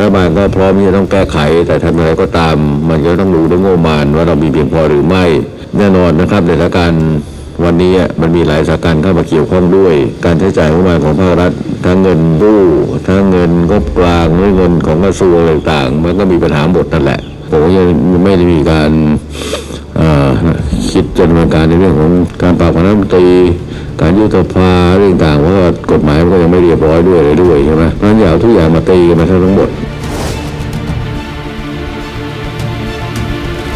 รัฐบาลก็พร้อมที่จะต้องแก้ไข แต่ทำอะไรก็ตาม มันก็ต้องดูด้วยงบประมาณว่าเรามีเพียงพอหรือไม่ แน่นอนนะครับในสถานการณ์วันนี้มันมีหลายสถานการณ์เข้ามาเกี่ยวข้องด้วย การใช้จ่ายงบประมาณของภาครัฐทั้งเงินกู้ทั้งเงินงบกลางหรือเงินของกระทรวงต่างๆ มันก็มีปัญหาหมดนั่นแหละผมก็ยังไม่ได้มีการคิดจะดำเนินการในเรื่องของการปราบคณะรัฐมนตรี การยุบสภาเรื่องต่างว่ากฎหมายมันก็ยังไม่เรียบร้อยด้วยอะไรด้วยใช่ไหมเพราะนั้นอย่าเอาทุกอย่างมาตีกันมาทั้งหมด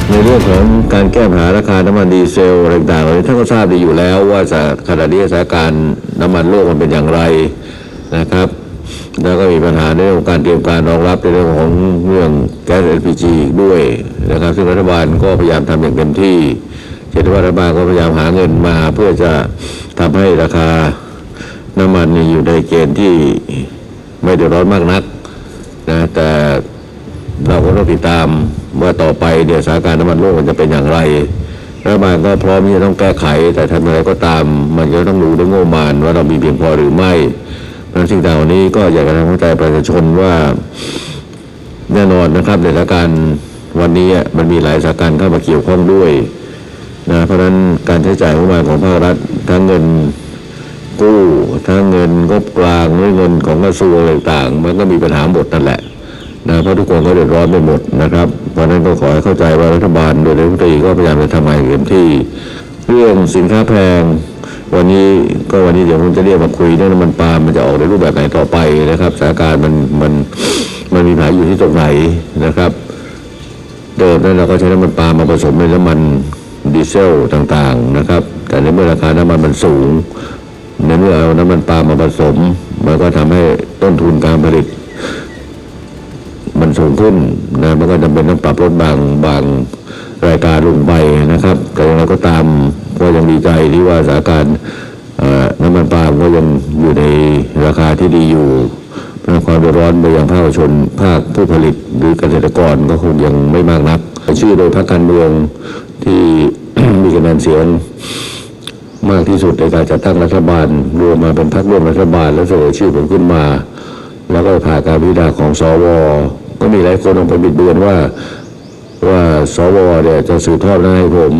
ในเรื่องของการแก้ปัญหาราคาน้ำมันดีเซลอะไรต่างๆท่านก็ทราบดีอยู่แล้วว่าสถานขณะนี้สถานการณ์น้ำมันโลกมันเป็นอย่างไรนะครับแล้วก็มีปัญหาในเรื่องของการเตรียมการรองรับในเรื่องของเรื่องแก๊ส LPG อีกด้วยนะครับซึ่งรัฐบาลก็พยายามทำอย่างเต็มที่ เช่นว่ารัฐบาลก็พยายามหาเงินมาเพื่อจะทำให้ราคาน้ำมันนี่อยู่ในเกณฑ์ที่ไม่เดือดร้อนมากนักนะแต่เราก็ต้องติดตามว่าต่อไปเดี๋ยวสถานการณ์น้ำมันโลกมันจะเป็นอย่างไรรัฐบาลก็พร้อมที่จะต้องแก้ไข แต่ทำอะไรก็ตาม มันก็ต้องดูด้วยงบประมาณว่าเรามีเพียงพอหรือไม่เพราะฉะนั้นสิ่งเหล่านี้ก็อยากจะทำเข้ใจประชาชนว่าแน่นอนนะครับในสถานการณ์วันนี้มันมีหลายสถานการณ์เข้ามาเกี่ยวข้องด้วย นะเพราะฉะนั้นการใช้จ่ายงบประมาณของภาครัฐทั้งเงินกู้ทั้งเงินงบกลางหรือเงินของกระทรวงอะไรต่างๆ มันก็มีปัญหาหมดนั่นแหละนะเพราะทุกคนก็เดือดร้อนไปหมดนะครับ เพราะนั้นก็ขอให้เข้าใจว่ารัฐบาลโดยรัฐมนตรีก็พยายามจะทำงานอย่เต็มที่ เรื่องสินค้าแพง วันนี้ก็วันนี้เดี๋ยวผมจะเรียกมาคุยเรื่องน้ำมันปาล์มมันจะออกในรูปแบบไหนต่อไปนะครับสถานการณ์มันมันมันมีปัญหาอยู่ที่ตรงไหนนะครับ เดิมนั้นเราก็ใช้น้ำมันปาล์มมาผสมในน้ำมัน ดีเซลต่างๆนะครับ แต่ในเมื่อราคาน้ำมันมันสูง ในเมื่อเอาน้ำมันปาล์มมาผสม มันก็ทำให้ต้นทุนการผลิต มันสูงขึ้นนะมันก็จำเป็นต้องปรับลดบางบางรายการลงไปนะครับ แต่อย่างไรก็ตามก็ยังดีใจที่ว่าสถานการณ์น้ำมันปาล์มก็ยังอยู่ในราคาที่ดีอยู่เพราะความเดือดร้อนไปยังภาคประชาชนภาคผู้ผลิตหรือเกษตรกรก็คงยังไม่มากนักชื่อโดยพรรคการเมืองที่ มีคะแนนเสียงมากที่สุดในการจัดตั้งรัฐบาลรวมมาเป็นพรรคร่วมรัฐบาลแล้วเสนอชื่อผมขึ้นมา แล้วก็ผ่านการพิจารณาของสวก็มีหลายคนเอาไปบิดเบือนว่าว่าสวเนี่ยจะสืบทอดนาจให้ผม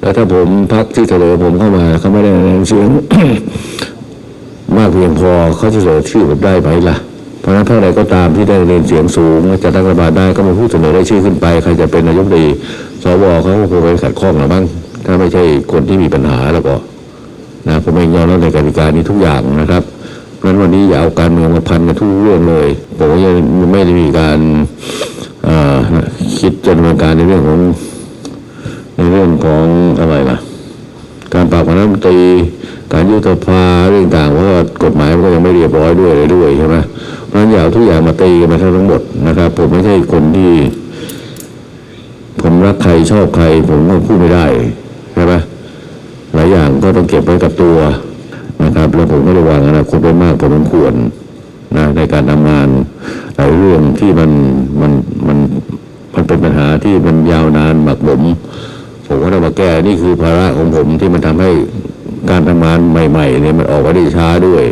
แล้วถ้าผมพักที่เสนอผมเข้ามาเขาไม่ได้คะแนนเสียงมากเพียงพอเขาจะเสนอชื่อผมได้ไหมล่ะ เพราะฉะนั้นพรรคใดก็ตามที่ได้คะแนนเสียงสูงจะตั้งรัฐบาลได้ก็มาพูดเสนอได้ชื่อขึ้นไป ใครจะเป็นนายกรัฐมนตรี สวเขาคงไปขัดข้องหรือมั้งถ้าไม่ใช่คนที่มีปัญหาแล้วก็นะผมเองยอมรับในกติกานี้ทุกอย่างนะครับเพราะฉะนั้นวันนี้อย่าเอาการเมืองมาพันกันทุกเรื่องเลยผมก็ยังไม่ได้มีการคิดจะดำเนินการในเรื่องของในเรื่องของอะไรล่ะ การปราบคณะมนตรีการยุบสภาเรื่องต่างเพราะว่ากฎหมายมันก็ยังไม่เรียบร้อยด้วยอะไรด้วยใช่ไหมเพราะฉะนั้นอย่าเอาทุกอย่างมาตีกันมาทั้งหมดนะครับ ผมไม่ใช่คนที่ ผมรักใครชอบใคร ผมก็พูดไม่ได้ใช่ไหมหลายอย่างก็ต้องเก็บไว้กับตัวนะครับ แล้วผมก็ระวังอนาคตไว้มากพอสมควรนะในการทำงานหลายเรื่องที่มันมันมันมันเป็นปัญหาที่มันยาวนานหมักหมมผมก็ต้องมาแก้นี่คือภาระของผมที่มันทำให้การทำงานใหม่ๆเนี่ยมันออกมาได้ช้าด้วย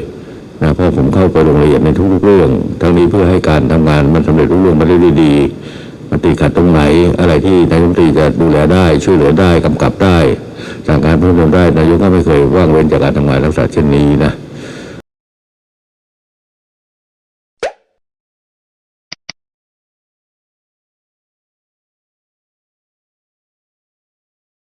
นะเพราะผมเข้าไปลงรายละเอียดในทุกๆเรื่อง ทั้งนี้เพื่อให้การทำงานมันสำเร็จรุ่งเรืองมาได้ดี ติดขัดตรงไหน อะไรที่นายกรัฐมนตรีจะดูแลได้ช่วยเหลือได้กำกับได้สั่งการเพิ่มเติมได้นายกก็ไม่เคยว่างเว้นจากการทำงานลักษณะเช่นนี้นะ